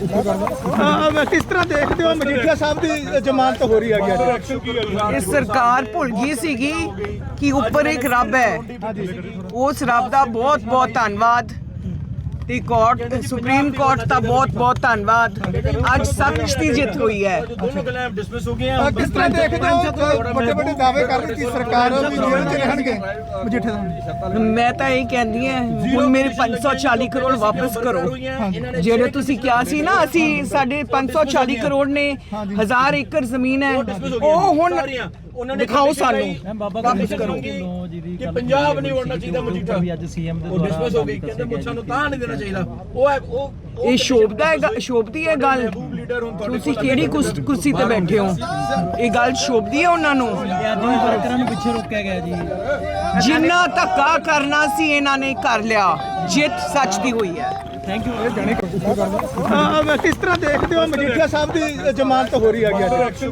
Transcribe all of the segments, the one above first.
ਕਿਸ ਤਰ੍ਹਾਂ ਦੇਖਦੇ ਹੋ ਮਜੀਠੀਆ ਸਾਹਿਬ ਦੀ ਜ਼ਮਾਨਤ ਹੋ ਰਹੀ ਹੈਗੀ ਅੱਜ। ਇਹ ਸਰਕਾਰ ਭੁੱਲ ਗਈ ਸੀਗੀ ਕਿ ਉੱਪਰ ਇੱਕ ਰੱਬ ਹੈ। ਉਸ ਰੱਬ ਦਾ ਬਹੁਤ ਬਹੁਤ ਧੰਨਵਾਦ। ਤੇ ਕੋਰਟ ਸੁਪਰੀਮ ਕੋਰਟ ਦਾ ਬਹੁਤ ਬਹੁਤ ਧੰਨਵਾਦ। ਅੱਜ ਸੱਚ ਦੀ ਜਿੱਤ ਹੋਈ ਹੈ। ਮੈਂ ਤਾਂ। ਇਹ ਕਹਿੰਦੀ ਆ ਹੁਣ ਮੇਰੇ 540 ਕਰੋੜ ਵਾਪਸ ਕਰੋ। ਜਿਹੜੇ ਤੁਸੀਂ ਕਿਹਾ ਸੀ ਨਾ ਅਸੀਂ ਸਾਡੇ 540 ਕਰੋੜ ਨੇ 1000 ਏਕੜ ਜ਼ਮੀਨ ਹੈ। ਉਹ ਹੁਣ ਉਹਨਾਂ ਨੇ ਦਿਖਾਓ ਸਾਨੂੰ। ਵਾਪਸ ਕਰੋ। ਕਿ ਪੰਜਾਬ ਨਹੀਂ ਵੜਨਾ ਚਾਹੀਦਾ ਮਜੀਠਾ। ਵੀ ਅੱਜ ਸੀਐਮ ਦੇ ਉਹ ਡਿਸਮਿਸ ਹੋ ਗਈ ਕਹਿੰਦੇ ਮੁੱਛਾਂ ਨੂੰ ਤਾਂ ਨਹੀਂ ਦੇਣਾ ਚਾਹੀਦਾ। ਉਹ ਹੈ ਉਹ ਇਹ ਸ਼ੋਭਦਾ ਹੈ ਗ- ਸ਼ੋਭਦੀ ਹੈ ਗੱਲ। ਲੀਡਰ ਹੁਣ ਤੁਹਾਡੇ ਤੁਸੀਂ ਕਿਹੜੀ ਕੁਰਸ- ਕੁਰਸੀ ਤੇ ਬੈਠੇ ਹੋ? ਇਹ ਗੱਲ ਸ਼ੋਭਦੀ ਹੈ ਉਹਨਾਂ ਨੂੰ? ਇਹ ਅੱਜ ਵੀ ਵਰਕਰਾਂ ਨੂੰ ਪਿੱਛੇ ਰੋਕਿਆ ਗਿਆ ਜੀ। ਜਿੰਨਾ ਧੱਕਾ ਕਰਨਾ ਸੀ ਇਹਨਾਂ ਨੇ ਕਰ ਲਿਆ। ਜਿੱਤ ਸੱਚ ਦੀ ਹੋਈ ਹੈ। ਥੈਂਕ ਯੂ ਹਾਂ ਮੈਂ ਕਿਸ ਤਰ੍ਹਾਂ ਦੇਖਦੇ ਹੋ? ਮਜੀਠੀਆ ਸਾਹਿਬ ਦੀ ਜ਼ਮਾਨਤ ਹੋ ਰਹੀ ਹੈਗੀ ਅੱਜ।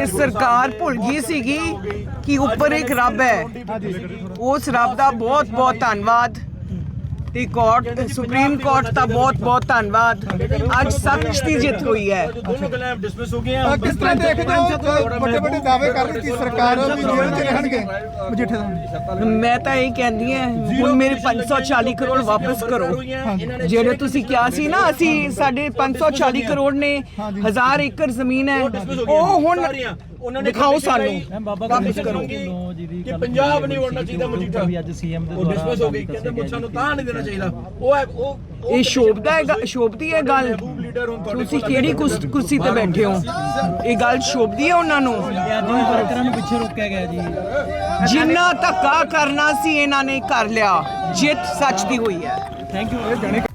ਇਹ ਸਰਕਾਰ ਭੁੱਲ ਗਈ ਸੀਗੀ ਕਿ ਉੱਪਰ ਇੱਕ ਰੱਬ ਹੈ। ਉਸ ਰੱਬ ਦਾ ਬਹੁਤ ਬਹੁਤ ਧੰਨਵਾਦ। ਤੇ ਕੋਰਟ ਸੁਪਰੀਮ ਕੋਰਟ ਦਾ ਬਹੁਤ ਬਹੁਤ ਧੰਨਵਾਦ। ਅੱਜ ਸੱਚ ਦੀ ਜਿੱਤ ਹੋਈ ਹੈ। ਮੈਂ ਤਾਂ ਇਹ ਕਹਿੰਦੀ ਹਾਂ ਹੁਣ ਮੇਰੇ 540 ਕਰੋੜ ਵਾਪਸ ਕਰੋ। ਜਿਹੜੇ ਤੁਸੀਂ ਕਿਹਾ ਸੀ ਨਾ ਅਸੀਂ ਸਾਡੇ 540 ਕਰੋੜ ਨੇ 1000 ਏਕੜ ਜ਼ਮੀਨ ਹੈ। ਉਹ ਹੁਣ ਉਹਨਾਂ ਨੇ ਦਿਖਾਓ ਸਾਨੂੰ। ਵਾਪਸ ਕਰੋ। ਕਿ ਪੰਜਾਬ ਨਹੀਂ ਵੜਨਾ ਚਾਹੀਦਾ ਮਜੀਠਾ ਵੀ ਅੱਜ ਸੀਐਮ ਦੇ ਉਹ ਡਿਸਮਿਸ ਹੋ ਗਈ ਕਹਿੰਦੇ ਮੁੱਛਾਂ ਨੂੰ ਤਾਂ ਨਹੀਂ ਦੇਣਾ ਚਾਹੀਦਾ। ਉਹ ਹੈ ਉਹ ਉਹ ਇਹ ਸ਼ੋਭਦਾ ਹੈ ਸ਼ੋਭਦੀ ਹੈ ਗੱਲ। ਤੁਸੀਂ ਕਿਹੜੀ ਕੁਰਸ- ਤੇ ਬੈਠੇ ਹੋ? ਇਹ ਗੱਲ ਸ਼ੋਭਦੀ ਹੈ ਉਹਨਾਂ ਨੂੰ? ਅੱਜ ਵਰਕਰਾਂ ਨੂੰ ਪਿੱਛੇ ਰੋਕਿਆ ਗਿਆ ਜੀ। ਜਿੰਨਾ ਧੱਕਾ ਕਰਨਾ ਸੀ ਇਹਨਾਂ ਨੇ ਕਰ ਲਿਆ। ਜਿੱਤ ਸੱਚ ਦੀ ਹੋਈ ਹੈ। Thank you